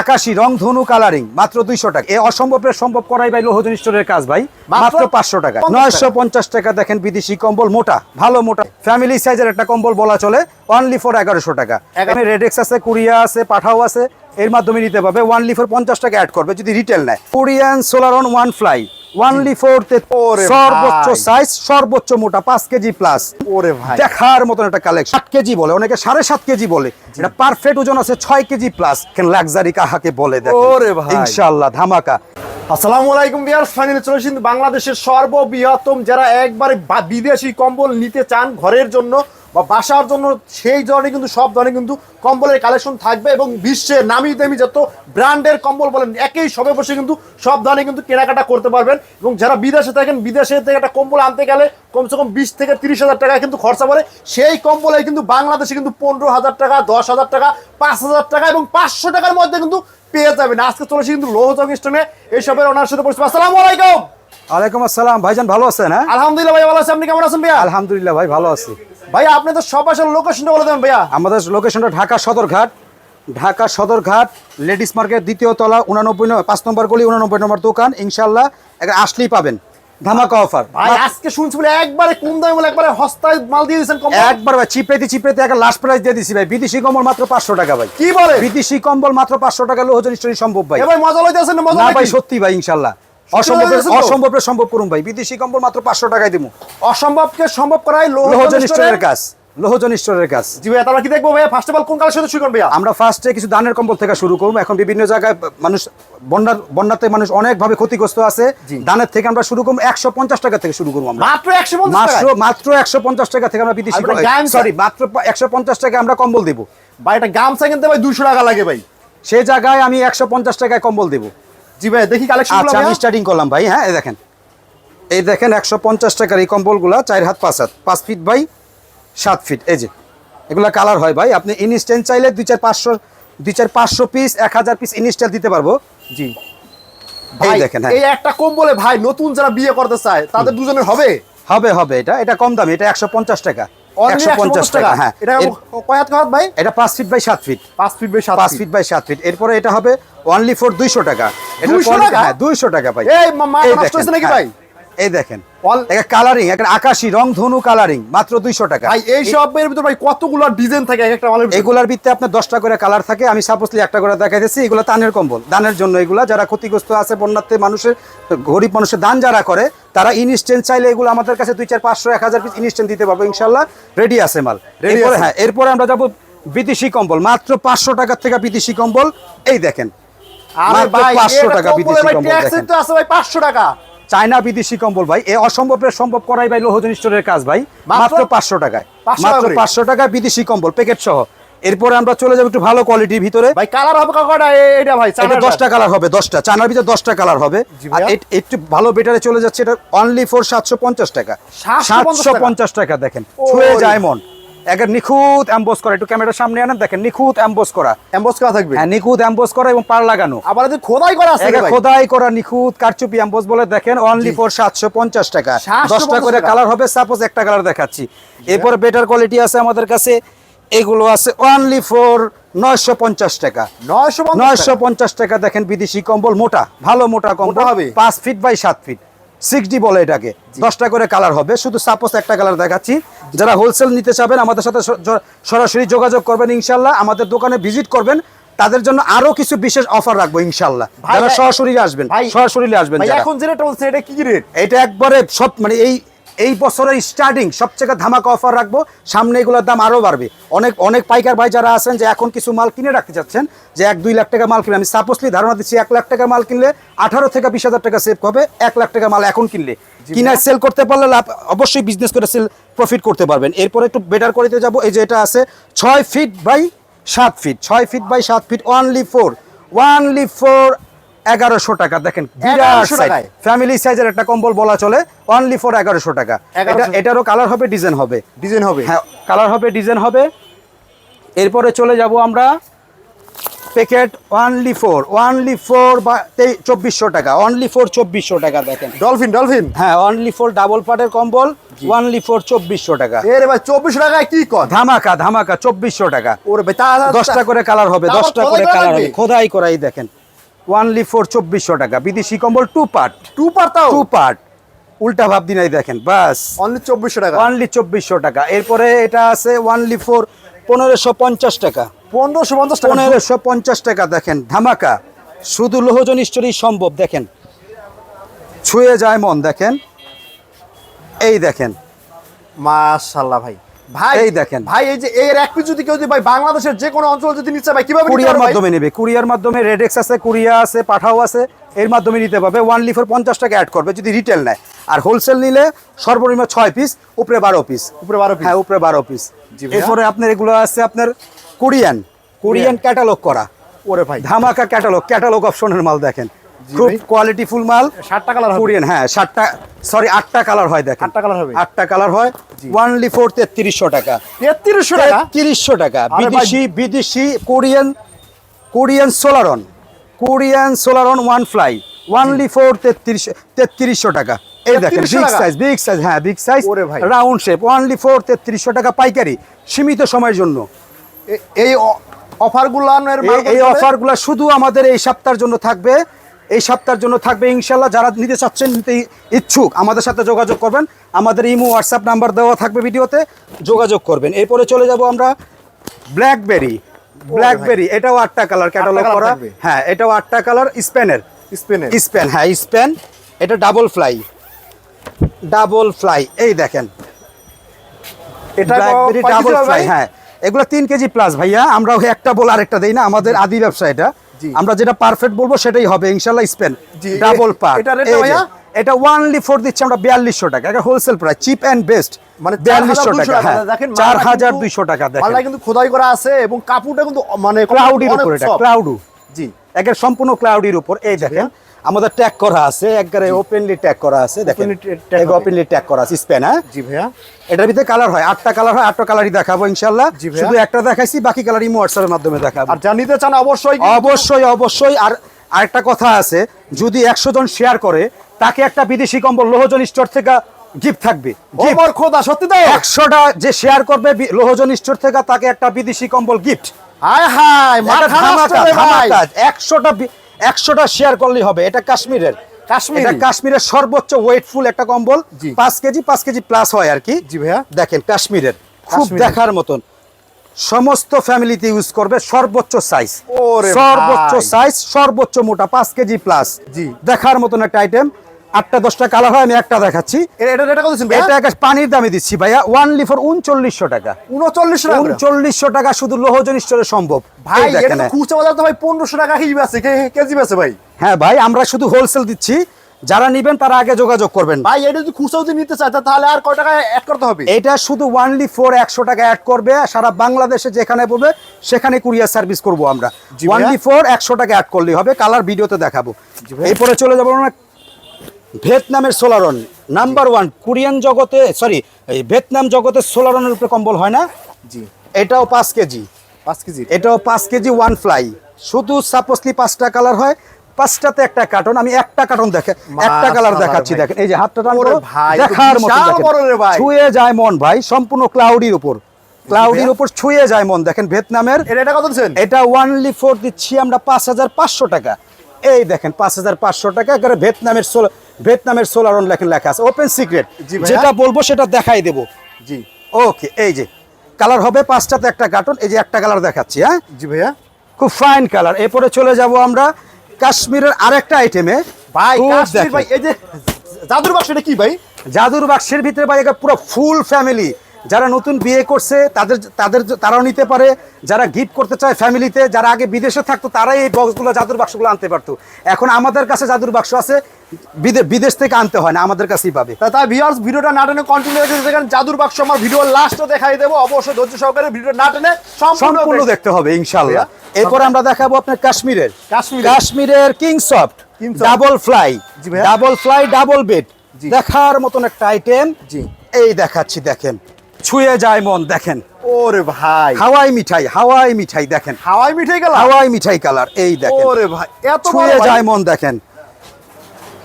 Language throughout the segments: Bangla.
আকাশি রং ধনু কালারিং মাত্র দুইশো টাকা। এ অসম্ভব সম্ভব করাই ভাই লোহজন স্টোরের কাজ ভাই। মাত্র মাত্র পাঁচশো টাকা। নয়শো পঞ্চাশ টাকা দেখেন বিদেশি কম্বল মোটা ভালো মোটা। ফ্যামিলি সাইজের একটা কম্বল বলা চলে অনলি ফর এগারোশো টাকা। রেডেক্স আছে কুরিয়া আছে পাঠাও আছে। এর মাধ্যমে নিতে পারবে। ওয়ানলি ফর পঞ্চাশ টাকা অ্যাড করবে যদি রিটেল নেয়। Korean solar on one fly only four সর্বোচ্চ সাইজ সর্বোচ্চ মোটা পাঁচ কেজি প্লাস ওরে ভাই। দেখার মতন একটা কালেকশন সাত কেজি বলে অনেকে সাড়ে সাত কেজি বলে। এটা পারফেক্ট ওজন আছে ছয় কেজি প্লাস লাক্সারি কাহাকে বলে ওরে ভাই। ইনশাল্লাহ ধামাকা। আসসালামু আলাইকুম বিয়ার্স ফাইনালি চলে এসেছি বাংলাদেশের সর্ববৃহত্তম যারা একবারে বিদেশি কম্বল নিতে চান ঘরের জন্য বা বাসার জন্য সেই ধরনের কিন্তু সব ধরনের কিন্তু কম্বলের কালেকশন থাকবে এবং বিশ্বের নামি দামি যত ব্র্যান্ডের কম্বল বলেন একই সবে বসে কিন্তু সব ধরনের কিন্তু কেনাকাটা করতে পারবেন। এবং যারা বিদেশে থাকেন বিদেশে থেকে একটা কম্বল আনতে গেলে কমসে কম বিশ থেকে তিরিশ হাজার টাকা কিন্তু খরচা পড়ে। সেই কম্বলে কিন্তু বাংলাদেশে কিন্তু পনেরো হাজার টাকা দশ হাজার টাকা পাঁচ হাজার টাকা এবং পাঁচশো টাকার মধ্যে কিন্তু পেয়ে যাবেন। আজকে চলেছি কিন্তু লোহজং স্টোনে এইসবের ওনার সাথে পরিচয় আসসালামু আলাইকুম। ওয়ালাইকুম আসসালাম। ভাইজান ভালো আছেন হ্যাঁ? আলহামদুলিল্লাহ ভাই ভালো আছি। আপনি কেমন আছেন ভাইয়া? আলহামদুলিল্লাহ ভাই ভালো আছি। ভাই আপনি তো সব আসলে লোকেশনটা বলে দেবেন ভাইয়া। আমাদের লোকেশনটা ঢাকা সদরঘাট। ঢাকা সদরঘাট লেডিস মার্কেট দ্বিতীয় তলা উনানব্বই নম্বর পাঁচ নম্বর গলি উনানব্বই নম্বর দোকান ইনশাল্লাহ এখানে আসলেই পাবেন। ধামাকা অফার ভাই আজকে শুনছি বলে একবারে কম দামে বলে একবারে হস্তায় মাল দিয়ে দিয়েছেন কম একবার ভাই চিপড়েতে চিপড়েতে একটা লাস্ট প্রাইস দিয়ে দিছি ভাই। বিদেশি কম্বল মাত্র পাঁচশো টাকা ভাই। কি বলে? বিদেশি কম্বল মাত্র পাঁচশো টাকা লোহজন স্টোরি সম্ভব ভাই। ভাই মজা লইতে আছেন না মজা না ভাই সত্যি ভাই ইনশাল্লাহ অসম্ভবের অসম্ভবের সম্ভব করুন ভাই। বিদেশি কম্বল মাত্র পাঁচশো টাকায় দিব অসম্ভবকে সম্ভব করাই লোহজন লোহজন স্টোরের কাজ। লোহজন স্টোরের কাজ। জি ভাই কি দেখব ফার্স্ট অফ অল কোন কালের সাথে শুরু আমরা ফার্স্টে কিছু দানের কম্বল থেকে শুরু করব এখন বিভিন্ন জায়গায় মানুষ বন্যার বন্যাতে মানুষ অনেকভাবে ক্ষতিগ্রস্ত আছে। দানের থেকে আমরা শুরু করব একশো পঞ্চাশ টাকা থেকে শুরু করব আমরা। মাত্র একশো পঞ্চাশ মাত্র টাকা থেকে আমরা বিদেশি সরি মাত্র একশো পঞ্চাশ টাকা আমরা কম্বল দেবো। ভাই এটা গামছা কিনতে ভাই দুশো টাকা লাগে ভাই। সেই জায়গায় আমি একশো পঞ্চাশ টাকায় কম্বল দেবো। জি ভাই দেখি কালেকশন আচ্ছা আমি স্টার্টিং করলাম ভাই হ্যাঁ এই দেখেন। এই দেখেন একশো পঞ্চাশ টাকার এই কম্বলগুলো চার হাত পাঁচ হাত। পাঁচ ফিট বাই সাত ফিট এই যে। এগুলা কালার হয় ভাই আপনি ইনস্ট্যান্ট চাইলে দুই চার পাঁচশো দুই চার পাঁচশো পিস এক হাজার পিস ইনস্ট্যান্ট দিতে পারব। জি। ভাই দেখেন, হ্যাঁ। এই একটা কম্বলে ভাই নতুন যারা বিয়ে করতে চায় তাদের দুজনের হবে? হবে হবে এটা। এটা কম দামি এটা একশো পঞ্চাশ টাকা। একশো পঞ্চাশ টাকা। হ্যাঁ। এটা কয় হাত হাত ভাই? এটা পাঁচ ফিট বাই সাত ফিট পাঁচ ফিট বাই সাত পাঁচ ফিট বাই সাত ফিট এরপরে এটা হবে অনলি ফর দুইশো টাকা। এটার 200 টাকা? হ্যাঁ দুইশো টাকা ভাই। এই দেখেন, এই দেখেন কালারিং একটা আকাশি রং ধনু কালারিং মাত্র দুইশো টাকা। এই সবের ভিতর ভাই কতগুলো ডিজাইন থাকে একটা এগুলার ভিত্তিতে আপনার দশটা করে কালার থাকে আমি সাপোজলি একটা করে দেখাইতেছি এগুলো তানের কম্বল দানের জন্য এগুলা। যারা ক্ষতিগ্রস্ত আছে বন্যাতে মানুষের গরিব মানুষের দান যারা করে তারা ইনস্ট্যান্ট চাইলে এগুলো আমাদের কাছে দুই চার পাঁচশো এক হাজার পিস ইনস্ট্যান্ট দিতে পারব ইনশাল্লাহ। রেডি আছে মাল। এরপরে হ্যাঁ এরপরে আমরা যাব বিদেশি কম্বল। মাত্র পাঁচশো টাকার থেকে বিদেশি কম্বল। এই দেখেন আরে মাত্র ভাই 500 এটা টাকা বিদেশি কম্বল দেখেন। 500 টাকা। চায়না বিদেশি কম্বল ভাই। এ অসম্ভবের সম্ভব করাই ভাই লোহজন স্টোরের কাজ ভাই। মাত্র? পাঁচশো টাকায়। মাত্র পাঁচশো টাকায় বিদেশি কম্বল প্যাকেট সহ। এরপরে আমরা চলে যাব একটু ভালো কোয়ালিটির ভিতরে। ভাই কালার হবে কয়টা এটা ভাই এটা দশটা কালার হবে দশটা। চানার ভিতরে দশটা কালার হবে। আর একটু ভালো বেটারে চলে যাচ্ছে এটা অনলি ফর সাতশো পঞ্চাশ টাকা। সাতশো পঞ্চাশ টাকা? দেখেন। ছুঁয়ে যায় মন। একের নিখুঁত অ্যাম্বোস করা একটু ক্যামেরার সামনে আনেন দেখেন নিখুঁত অ্যাম্বোস করা। এমবস করা থাকবে? হ্যাঁ নিখুঁত অ্যাম্বোস করা এবং পার লাগানো। আবার এদের খোদাই করা আছে ভাই। খোদাই করা নিখুঁত কারচুপি অ্যাম্বোস বলে দেখেন অনলি ফর সাতশো পঞ্চাশ টাকা। 750 দশটা করে কালার হবে সাপোজ একটা কালার দেখাচ্ছি। এরপর বেটার কোয়ালিটি আছে আমাদের কাছে এগুলো আছে অনলি ফর নয়শো পঞ্চাশ টাকা। 950 নয়শো পঞ্চাশ টাকা দেখেন বিদেশি কম্বল মোটা ভালো মোটা কম্বল হবে? পাঁচ ফিট বাই সাত ফিট সিক্স ডি বলে এটাকে। দশটা করে কালার হবে। শুধু সাপোজ একটা কালার দেখাচ্ছি। যারা হোলসেল নিতে চাবেন আমাদের সাথে সরাসরি যোগাযোগ করবেন ইনশাল্লাহ। আমাদের দোকানে ভিজিট করবেন। তাদের জন্য আরও কিছু বিশেষ অফার রাখব ইনশাল্লাহ। যারা সরাসরি আসবেন সরাসরি আসবেন এখন যেটা এটা কি রেট এটা একবারে সব মানে এই এই বছরের স্টার্টিং সবচেয়ে ধামাকা অফার রাখব। সামনে এগুলোর দাম আরও বাড়বে। অনেক অনেক পাইকার ভাই যারা আছেন যে এখন কিছু মাল কিনে রাখতে চাচ্ছেন যে এক দুই লাখ টাকা মাল কিনে আমি সাপোজলি ধারণা দিচ্ছি এক লাখ টাকা মাল কিনলে আঠারো থেকে বিশ হাজার টাকা সেভ হবে এক লাখ টাকা মাল এখন কিনলে। কিনা সেল করতে পারলে লাভ অবশ্যই বিজনেস করে সেল প্রফিট করতে পারবেন। এরপরে একটু বেটার করে যাব এই যে এটা আছে ছয় ফিট বাই সাত ফিট ছয় ফিট বাই সাত feet only four only four এগারোশো টাকা দেখেন বিরাট 1100 size। টাকায়? ফ্যামিলি সাইজের একটা কম্বল বলা চলে অনলি ফর এগারোশো টাকা। এটারও কালার হবে ডিজাইন হবে। ডিজাইন হবে? হ্যাঁ কালার হবে ডিজাইন হবে। এরপরে চলে যাব আমরা packet only four only four বা তেই চব্বিশশো টাকা অনলি ফোর চব্বিশশো টাকা দেখেন। ডলফিন ডলফিন হ্যাঁ অনলি ফোর ডাবল পাটের কম্বল ওয়ানলি ফোর চব্বিশশো টাকা। এর ভাই চব্বিশ টাকায় কি কর? ধামাকা ধামাকা চব্বিশশো টাকা। ওরে দশটা করে কালার হবে দশটা করে কালার হবে। খোদাই করাই দেখেন। ওয়ানলি ফোর চব্বিশশো টাকা। বিদেশি কম্বল টু পার্ট টু পারতাও টু পার্ট উল্টা ভাব দিনাই দেখেন বাস। অনলি চব্বিশশো টাকা? ওয়ানলি চব্বিশশো টাকা। এরপরে এটা আছে ওয়ানলি ফোর পনেরোশো পঞ্চাশ টাকা। পনেরোশো পঞ্চাশ টাকা? পনেরোশো পঞ্চাশ টাকা দেখেন ধামাকা। শুধু লোহজন স্তরই সম্ভব দেখেন। ছুঁয়ে যায় মন দেখেন। এই দেখেন। মাশাল্লাহ ভাই। ভাই এই দেখেন। ভাই এই যে এর এক পিস যদি কেউ যদি ভাই বাংলাদেশের যে কোনো অঞ্চল যদি নিচ্ছে ভাই কীভাবে কুরিয়ার মাধ্যমে নেবে কুরিয়ার মাধ্যমে রেডেক্স আছে কুরিয়া আছে পাঠাও আছে এর মাধ্যমে নিতে পারবে। ওয়ান লিফোর পঞ্চাশ টাকা অ্যাড করবে যদি রিটেল নেয়। আর হোলসেল নিলে সর্বনিম্ন ছয় পিস উপরে বারো পিস উপরে বারো পিস হ্যাঁ উপরে বারো পিস এরপরে আপনার এগুলো আছে আপনার কোরিয়ান কোরিয়ান ক্যাটালগ করা। ওরে ভাই। ধামাকা ক্যাটালগ ক্যাটালগ অপশনের মাল দেখেন। খুব কোয়ালিটি ফুল মাল। কালার কোরিয়ান হ্যাঁ সরি কালার হয় দেখেন। কালার হবে। কালার হয়। ওয়ানলি ফোর তেত্রিশশো টাকা। তেত্রিশশো টাকা? তিরিশশো টাকা। বিদেশি বিদেশি কোরিয়ান কোরিয়ান সোলারন কোরিয়ান সোলারন ওয়ান ফ্লাই ওয়ানলি ফোর তেত্রিশ তেত্রিশশো টাকা। এই দেখেন 3300 বিগ সাইজ বিগ সাইজ হ্যাঁ big size. Round shape only four তেত্রিশশো টাকা পাইকারি সীমিত সময়ের জন্য। এই অফারগুলো এই অফারগুলো শুধু আমাদের এই সপ্তাহের জন্য থাকবে। এই সপ্তাহের জন্য থাকবে ইনশাল্লাহ যারা নিতে চাচ্ছেন নিতে ইচ্ছুক আমাদের সাথে যোগাযোগ করবেন। আমাদের ইমো হোয়াটসঅ্যাপ নাম্বার দেওয়া থাকবে ভিডিওতে। যোগাযোগ করবেন। এরপরে চলে যাব আমরা ব্ল্যাকবেরি। ব্ল্যাকবেরি এটাও আটটা কালার ক্যাটালগ করা। হ্যাঁ এটাও আটটা কালার স্পেনের। স্পেনে স্পেন হ্যাঁ স্পেন। এটা ডাবল ফ্লাই। ডাবল ফ্লাই এই দেখেন। এটা ব্ল্যাকবেরি ডাবল ফ্লাই হ্যাঁ। এগুলো তিন কেজি প্লাস ভাইয়া আমরা একটা বল আরেকটা দেই না আমাদের আদি ব্যবসা এটা। আমরা যেটা পারফেক্ট বলব সেটাই হবে ইনশাল্লাহ স্পেন ডাবল ভাইয়া? এটা ওয়ানলি ফোর দিচ্ছে আমরা বিয়াল্লিশশো টাকা এটা wholesale price cheap and best মানে বিয়াল্লিশশো টাকা হ্যাঁ। দেখেন চার হাজার দুইশো টাকা দেখেন। কিন্তু খোদাই করা আছে এবং কাপড়টা কিন্তু মানে ক্লাউডির উপর এটা। ক্লাউডু জি। একের সম্পূর্ণ ক্লাউডির উপর এই দেখেন। আমাদের ট্যাগ করা আছে একবারে ওপেনলি ট্যাগ করা আছে দেখেন। হবে। ওপেনলি ট্যাগ করা আছে স্পেন হ্যাঁ? জি ভাইয়া। এটার ভিতরে কালার হয় আটটা কালার হয় আটটা কালারই দেখাবো ভাইয়া। শুধু একটা দেখাইছি বাকি কালার ইমো হোয়াটসঅ্যাপের মাধ্যমে দেখাবো। আর যা নিতে চান অবশ্যই অবশ্যই অবশ্যই। আর আরেকটা কথা আছে যদি একশো জন শেয়ার করে তাকে একটা বিদেশি কম্বল লোহজন স্টোর থেকে গিফট থাকবে। ওমর খোদা সত্যি তাই একশোটা যে শেয়ার করবে লোহজন স্টোর থেকে তাকে একটা বিদেশি কম্বল গিফট হায় হায় মাথা ভাই। একশোটা শেয়ার করলেই হবে। এটা কাশ্মীরের। কাশ্মীরি? কাশ্মীরের সর্বোচ্চ ওয়েটফুল একটা কম্বল। পাঁচ কেজি পাঁচ কেজি প্লাস হয় আর কি। জি ভাইয়া। দেখেন কাশ্মীরের। খুব দেখার মতন। সমস্ত ফ্যামিলিতে ইউজ করবে সর্বোচ্চ সাইজ সর্বোচ্চ সাইজ সর্বোচ্চ মোটা পাঁচ কেজি প্লাস জি। দেখার মতন একটা আইটেম আটটা দশটা কালার হয় আমি একটা দেখাচ্ছি। এটা এটা কত এটা একটা পানির দামে দিচ্ছি ভাইয়া ওয়ানলি ফর উনচল্লিশশো টাকা। উনচল্লিশ টাকা। উনচল্লিশশো টাকা শুধু লোহজন স্টোরে সম্ভব। ভাই এটা খুচরা বাজার তো ভাই পনেরোশো টাকা আছে কেজি আছে ভাই? হ্যাঁ ভাই আমরা শুধু হোলসেল দিচ্ছি। যারা নিবেন তারা আগে যোগাযোগ করবেন। ভাই এটা যদি খুচরা যদি নিতে চায় তাহলে আর কয় টাকা অ্যাড করতে হবে? এটা শুধু ওয়ানলি ফোর একশো টাকা অ্যাড করবে সারা বাংলাদেশে যেখানে বলবে সেখানে কুরিয়ার সার্ভিস করব আমরা। ওয়ানলি ফোর একশো টাকা অ্যাড করলেই হবে কালার ভিডিওতে দেখাবো। এরপরে চলে যাব আমরা ভিয়েতনামের সোলারন নাম্বার ওয়ান কোরিয়ান জগতে সরি এই ভিয়েতনাম জগতে সোলারনের উপরে কম্বল হয় না? জি। এটাও পাঁচ কেজি। পাঁচ কেজি এটাও পাঁচ কেজি ওয়ান ফ্লাই শুধু সাপোজলি পাঁচটা কালার হয় পাঁচটাতে একটা কার্টন আমি একটা কার্টন দেখে একটা কালার দেখাচ্ছি দেখেন এই যে হাতটা টান ওরে ভাই, দেখার মতো। ছুঁয়ে যায় মন ভাই সম্পূর্ণ ক্লাউডির উপর। ক্লাউডির উপর ছুঁয়ে যায় মন দেখেন ভিয়েতনামের এটা এটা কত দিচ্ছেন? এটা ওয়ানলি ফোর দিচ্ছি আমরা পাঁচ হাজার পাঁচশো টাকা। এই দেখেন পাঁচ হাজার পাঁচশো টাকা একেবারে ভিয়েতনামের ভিয়েতনামের সোলার লেখেন লেখা আছে। ওপেন সিক্রেট যেটা বলব সেটা দেখাই দেব। জি। ওকে এই যে কালার হবে পাঁচটাতে একটা কার্টন এই যে একটা কালার দেখাচ্ছি হ্যাঁ? জি ভাইয়া। খুব ফাইন কালার এরপরে চলে যাব আমরা কাশ্মীরের আরেকটা আইটেমে ভাই কাশ্মীর ভাই এই যে জাদুর বাক্স এটা কি ভাই? জাদুর বাক্সের ভিতরে ভাই একটা পুরো ফুল ফ্যামিলি যারা নতুন বিয়ে করছে তাদের তাদের তারাও নিতে পারে। যারা গিফট করতে চায় ফ্যামিলিতে যারা আগে বিদেশে থাকতো তারাই এই বক্সগুলো জাদুর বাক্সগুলো আনতে পারতো। এখন আমাদের কাছে জাদুর বাক্স আছে বিদে- বিদেশ থেকে আনতে হয় না আমাদের কাছেই পাবে। তা তাই ভিউয়ার্স ভিডিওটা না টেনে কন্টিনিউ রেখে দেখেন জাদুর বাক্স আমার ভিডিও লাস্টে দেখাই দেবো। অবশ্যই ধৈর্য সহকারে ভিডিও না টেনে সম্পূর্ণ দেখতে হবে ইনশাল্লাহ। এরপর আমরা দেখাবো আপনার কাশ্মীরের। কাশ্মীরের। কাশ্মীরের king soft double ply double ply double bed. দেখার মতন একটা আইটেম জি। এই দেখাচ্ছি দেখেন। ছুঁয়ে যায় মন দেখেন। ওরে ভাই। হাওয়াই মিঠাই হাওয়াই মিঠাই দেখেন। হাওয়াই মিঠাই গেল হাওয়াই মিঠাই কালার এই দেখেন। ওরে ভাই এত ছুঁয়ে যায় মন দেখেন।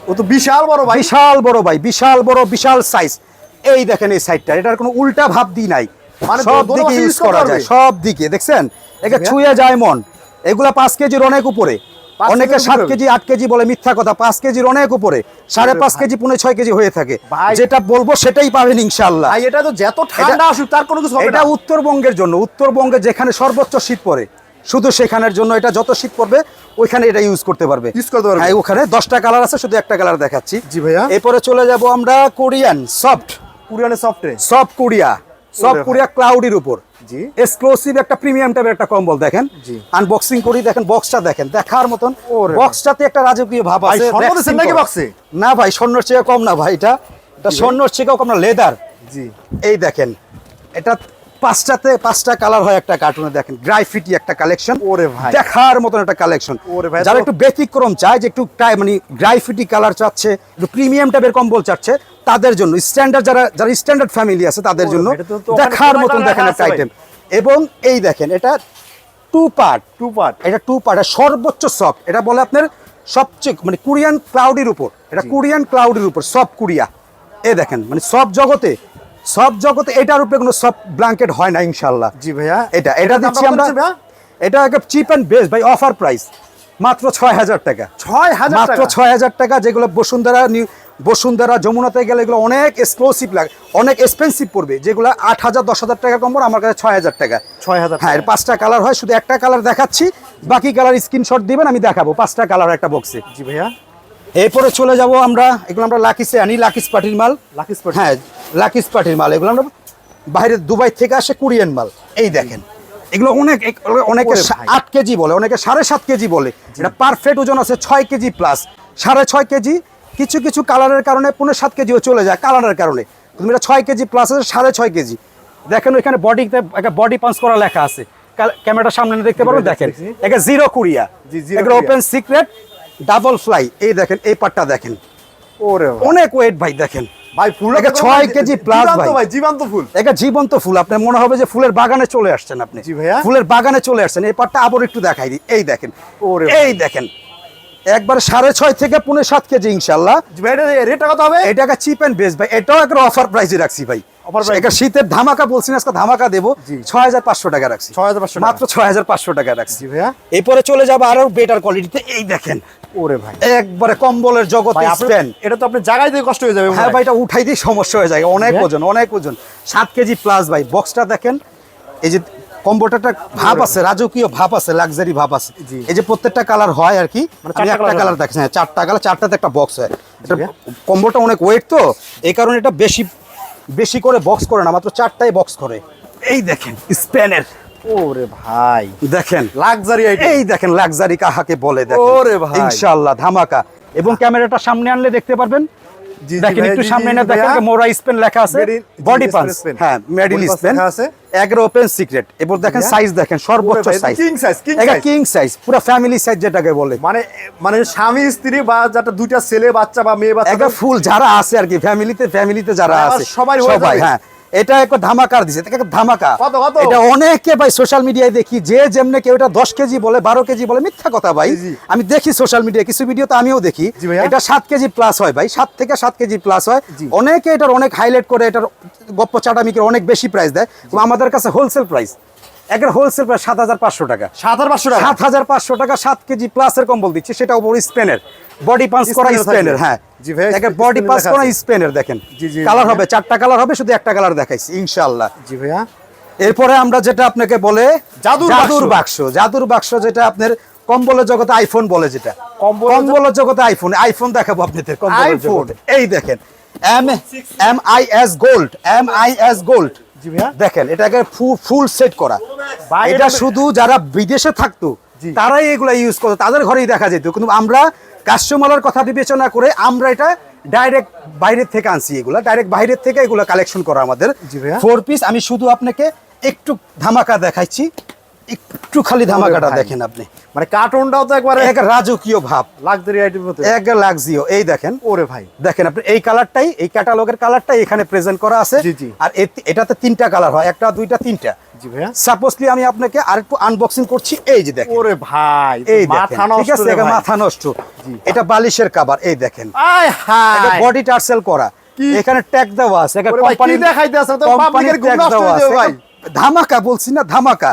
ও তো বিশাল বড় ভাই। বিশাল বড় ভাই বিশাল বড় বিশাল সাইজ এই দেখেন এই সাইডটা এটার কোনো উল্টা ভাব দি নাই। মানে সব দিকে ইউজ করা যায় সব দিকে দেখছেন? একে? ছুঁয়ে যায় মন। এগুলা পাঁচ কেজির অনেক উপরে। অনেকে সাত কেজি আট কেজি বলে মিথ্যা কথা। পাঁচ কেজির অনেক উপরে। সাড়ে পাঁচ কেজি পুনে ছয় কেজি হয়ে থাকে। যেটা বলব সেটাই পাবেন ইনশাল্লাহ এটা তো যত ঠান্ডা আসুক তার কোনো কিছু এটা উত্তরবঙ্গের জন্য। উত্তরবঙ্গে যেখানে সর্বোচ্চ শীত পড়ে শুধু সেখানের জন্য এটা যত শীত পড়বে ওইখানে এটা ইউজ করতে পারবে। Use করতে পারবে। হ্যাঁ ওখানে দশটা কালার আছে শুধু একটা কালার দেখাচ্ছি। জি ভাইয়া। এরপরে চলে যাব আমরা কোরিয়ান সফট। পুরানো software soft Korea. Soft. Korea ক্লাউডির উপর। জি। এক্সক্লুসিভ একটা প্রিমিয়াম টাইপের একটা কম্বল দেখেন। জি। আনবক্সিং করি দেখেন বক্সটা দেখেন দেখার মতন। বক্সটাতে একটা রাজকীয় ভাব আছে নাকি এ? না ভাই স্বর্ণের চেয়ে কম না ভাই এটা। এটা স্বর্ণের চেয়েও কম না লেদার জি। এই দেখেন এটা পাঁচটাতে পাঁচটা কালার হয় একটা কার্টুনে দেখেন। গ্রাইফিটি একটা কালেকশন ওরে ভাই। দেখার মতন একটা কালেকশন ওরে ভাই, যারা একটু ব্যতিক্রম চায় যে একটু মানে গ্রাইফিটি কালার চাচ্ছে একটু প্রিমিয়াম টাইপের কম্বল চাচ্ছে তাদের জন্য স্ট্যান্ডার্ড যারা যারা স্ট্যান্ডার্ড ফ্যামিলি আছে তাদের জন্য দেখার মতন দেখেন একটা আইটেম এবং এই দেখেন এটা টু পার্ট টু পার্ট এটা টু পার্ট সর্বোচ্চ সফট এটা বলে আপনার সবচেয়ে মানে কোরিয়ান ক্লাউডের উপর। এটা কোরিয়ান ক্লাউডের উপর সব কোরিয়া এ দেখেন মানে সব জগতে সব জগতে এটার উপরে কোনো সব ব্ল্যাঙ্কেট হয় না ইনশাল্লাহ জি ভাইয়া। এটা এটা দিচ্ছি আমরা এটা একটা চিপ অ্যান্ড বেস্ট ভাই অফার প্রাইস মাত্র ছয় হাজার টাকা। ছয় হাজার মাত্র ছয় হাজার টাকা যেগুলো বসুন্ধরা বসুন্ধরা যমুনাতে গেলে এগুলো অনেক এক্সক্লুসিভ লাগে অনেক এক্সপেন্সিভ পড়বে যেগুলো আট হাজার দশ হাজার টাকা কম আমার কাছে ছয় হাজার টাকা। ছয় হাজার হ্যাঁ এর পাঁচটা কালার হয় শুধু একটা কালার দেখাচ্ছি বাকি কালার স্ক্রিনশট দিবেন আমি দেখাবো পাঁচটা কালার একটা বক্সে জি ভাইয়া। এরপরে চলে যাব আমরা এগুলো আমরা লাকিসে আনি লাকিস পার্টির মাল। লাকিস। হ্যাঁ লাকিস পার্টির মাল এগুলো আমরা বাইরে দুবাই থেকে আসে কোরিয়ান মাল। এই দেখেন এগুলো অনেক অনেকে। আট কেজি বলে অনেকে সাড়ে সাত কেজি বলে। এটা পারফেক্ট ওজন আছে ছয় কেজি প্লাস সাড়ে ছয় কেজি কিছু কিছু কালারের কারণে পনেরো সাত কেজিও চলে যায় কালারের কারণে। তুমি এটা ছয় কেজি প্লাস আছে সাড়ে ছয় কেজি। দেখেন ওইখানে বডিতে একটা বডি পাঞ্চ করা লেখা আছে। ক্যামেরার সামনে দেখতে পারবেন দেখেন। এটা জিরো কুরিয়া। এগুলো ওপেন সিক্রেট ডাবল ফ্লাই এই দেখেন এই পার্টটা দেখেন। ওরে অনেক ওয়েট ভাই দেখেন। ভাই ফুল এটা ছয় কেজি plus জীবান্ত ভাই। ভাই জীবান্ত ফুল। এটা জীবন্ত ফুল আপনার মনে হবে যে ফুলের বাগানে চলে আসছেন আপনি। জি ভাইয়া। ফুলের বাগানে চলে আসছেন। এই পাটটা আবার একটু দেখাই দিই। এই দেখেন। ওরে এই দেখেন। একবার সাড়ে ছয় থেকে পুনে সাত কেজি ইনশাল্লাহ এটা রেটটা কত হবে? এটাকে চিপ অ্যান্ড বেস্ট ভাই। এটাও একটা অফার প্রাইসে রাখছি ভাই? এটা শীতের ধামাকা বলছি না আজকে ধামাকা দেবো। ছয় হাজার পাঁচশো টাকা রাখছি। 6500 টাকা। মাত্র ছয় হাজার পাঁচশো টাকা রাখছি। ভাইয়া। এরপরে চলে যাব আরও বেটার কোয়ালিটিতে এই দেখেন। ওরে ভাই। একবারে কম্বলের জগতে স্প্যান এটা তো আপনি জায়গায় দিয়ে কষ্ট হয়ে যাবে হ্যাঁ ভাই এটা উঠাই দিয়ে সমস্যা হয়ে যায়। অনেক হ্যাঁ? ওজন অনেক ওজন। সাত কেজি প্লাস ভাই। বক্সটা দেখেন এই যে কম্বোটাটা ভাব আছে রাজকীয় ভাব আছে লাক্সারি ভাব আছে। এই যে প্রত্যেকটা কালার হয় আর কি। মানে আমি একটা কালার দেখছি হ্যাঁ চারটা কালার চারটাতে একটা বক্স হয়। এটা। কম্বোটা অনেক ওয়েট তো এই কারণে এটা বেশি বেশি করে বক্স করে না মাত্র চারটাই বক্স করে। এই দেখেন স্প্যানের ওরে ভাই। দেখেন লাক্সারি এই দেখেন লাক্সারি কাহাকে বলে দেখেন। ওরে ভাই। ইনশাআল্লাহ ধামাকা। এবং ক্যামেরাটা সামনে আনলে দেখতে পারবেন। জি, জি দেখেন একটু সামনে না দেখেন মোরা স্পেন লেখা আছে Made in- জি, বডি পাঞ্চ হ্যাঁ মেডিল স্পেন আছে। এগারো ওপেন সিক্রেট দেখেন সাইজ দেখেন সর্বোচ্চ সাইজ এটা কিং সাইজ পুরো ফ্যামিলি সাইজ যেটাকে বলে। মানে মানে স্বামী স্ত্রী বা দুইটা ছেলে বাচ্চা বা মেয়ে বাচ্চা ফুল যারা আছে আর কি ফ্যামিলিতে ফ্যামিলিতে যারা আছে সবাই হয়ে যাবে। হ্যাঁ। এটা একটা ধামাকার দিছে এটা একটা ধামাকা? এটা অনেকে ভাই সোশ্যাল মিডিয়ায় দেখি যে যেমনে কেউ এটা দশ কেজি বলে বারো কেজি বলে মিথ্যা কথা ভাই। আমি দেখি সোশ্যাল মিডিয়ায় কিছু ভিডিও তো আমিও দেখি। এটা সাত কেজি প্লাস হয় ভাই সাত থেকে সাত কেজি প্লাস হয়। অনেকে এটার অনেক হাইলাইট করে এটার গপ্প চাটামি করে অনেক বেশি প্রাইস দেয়। কিন্তু আমাদের কাছে হোলসেল প্রাইস একের হোলসেল প্রাইস সাত হাজার পাঁচশো টাকা। সাত হাজার পাঁচশো টাকা? সাত হাজার পাঁচশো টাকা সাত কেজি প্লাসের কম্বল দিচ্ছে সেটা উপর স্পেনের বডি পাঞ্চ করা স্পেনের হ্যাঁ। জি ভাই, দেখেন বডি করা আছে। স্পেনের দেখেন। জি, জি, কালার হবে চারটা কালার হবে শুধু একটা কালার দেখাইছি ইনশাআল্লাহ। জি ভাইয়া। এরপরে আমরা যেটা আপনাকে বলে জাদুর জাদুর বাক্স। জাদুর বাক্স যেটা আপনার কম্বলের জগতে আইফোন বলে যেটা। কম্বলের জগতে আইফোন আইফোন দেখাবো আপনাদের কম্বলের জগতে। এই দেখেন M M I S gold M I S gold দেখেন এটাকে ফুল সেট করা। এটা- শুধু যারা বিদেশে থাকতো তারাই এগুলা ইউজ করতো তাদের ঘরেই দেখা যেত। কিন্তু আমরা কাস্টমারের কথা বিবেচনা করে আমরা এটা ডাইরেক্ট বাইরের থেকে আনছি এগুলা ডাইরেক্ট বাইরের থেকে এগুলো কালেকশন করা আমাদের ফোর পিস আমি শুধু আপনাকে একটু ধামাকা দেখাচ্ছি একটু খালি ধামাকাটা দেখেন আপনি। মানে কার্টুনটাও তো একবারে এক রাজকীয় ভাব। লাক্সারি আইটেম এক লাগজিও এই দেখেন। ওরে ভাই। দেখেন আপনি এই কালারটাই এই ক্যাটালগের কালারটাই এখানে প্রেজেন্ট করা আছে। আর এটাতে তিনটা কালার হয় একটা দুইটা তিনটা। জি ভাইয়া। সাপোজলি আমি আপনাকে আরেকটু আনবক্সিং করছি। এই যে দেখেন। ওরে ভাই এই মাথা দেখেন ঠিক আছে রে এটা ভাই। মাথা নষ্ট। এটা বালিশের কাবার এই দেখেন। আয় হায়। বডি টার্সেল করা। এখানে ট্যাগ দেওয়া আছে ওরে ভাই, কি তো পাবলিকের ঘুম নষ্ট হয়ে যাবে ভাই। ধামাকা বলছি না ধামাকা।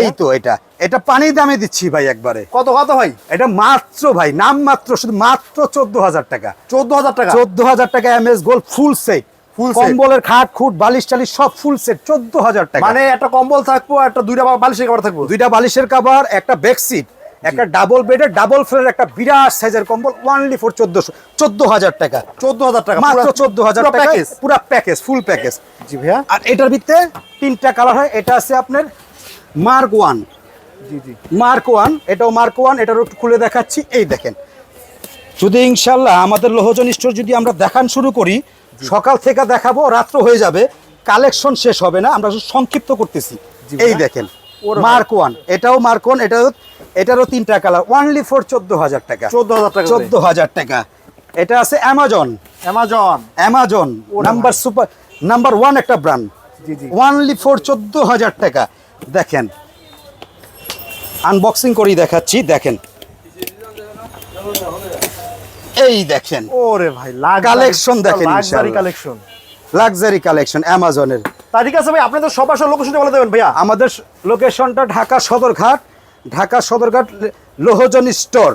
এই তো এটা। এটা পানি দামে দিচ্ছি ভাই একবারে। কত কত ভাই? এটা মাত্র ভাই নাম মাত্র শুধু মাত্র চোদ্দ হাজার টাকা। চোদ্দ হাজার টাকা? চোদ্দ হাজার টাকা M S gold full set. কম্বলের খাট খুট বালিশ টালিশ সব ফুল সেট চোদ্দ হাজার টাকা। মানে একটা কম্বল থাকব একটা দুইটা বালিশের কাপড় থাকব? দুইটা বালিশের কাভার একটা বেডশিট একটা ডাবল বেডের ডাবল ফ্লোরের একটা বিরাট সাইজের কম্বল ওয়ানলি ফর চোদ্দশো চোদ্দ হাজার টাকা। চোদ্দ হাজার টাকা মাত্র চোদ্দ হাজার টাকা প্যাকেজ পুরো প্যাকেজ ফুল প্যাকেজ জি ভাইয়া। আর এটার ভিতরে তিনটা কালার হয় এটা আছে আপনার মার্ক ওয়ান জি জি। মার্ক ওয়ান এটাও মার্ক ওয়ান এটারও একটু খুলে দেখাচ্ছি এই দেখেন। যদি ইনশাল্লাহ আমাদের লোহজন স্টোর যদি আমরা দেখান শুরু করি সকাল থেকে দেখাবো রাত্র হয়ে যাবে কালেকশন শেষ হবে না আমরা সংক্ষিপ্ত করতেছি। এই দেখেন মার্ক ওয়ান এটাও মার্ক ওয়ান এটাও এটারও তিনটা কালার ওয়ানলি ফর চোদ্দ হাজার টাকা। চোদ্দ হাজার টাকা চোদ্দ হাজার টাকা। এটা আছে Amazon Amazon Amazon number super number one একটা ব্র্যান্ড ওয়ানলি ফর চোদ্দ হাজার টাকা। দেখেন আনবক্সিং করি দেখাচ্ছি দেখেন। এই দেখেন। ওরে ভাই কালেকশন দেখেন লাক্সারি। কালেকশন লাক্সারি কালেকশন অ্যামাজনের তা ঠিক আছে ভাই আপনি তো সবার সব লোকেশনটা বলে দেবেন ভাইয়া। আমাদের লোকেশনটা ঢাকা সদরঘাট ঢাকা সদরঘাট লোহজন স্টোর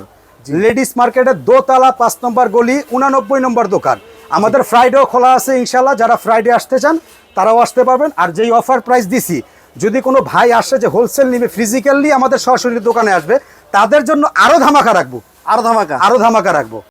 লেডিস মার্কেটের দোতলা পাঁচ নম্বর গলি উনানব্বই নম্বর দোকান। আমাদের ফ্রাইডেও খোলা আছে ইনশাল্লাহ যারা ফ্রাইডে আসতে চান তারাও আসতে পারবেন। আর যেই অফার প্রাইস দিছি যদি কোনো ভাই আসে যে হোলসেল নিবে ফিজিক্যালি আমাদের সরাসরি দোকানে আসবে তাদের জন্য আরও ধামাকা রাখব। আরও ধামাকা। আরও ধামাকা রাখব।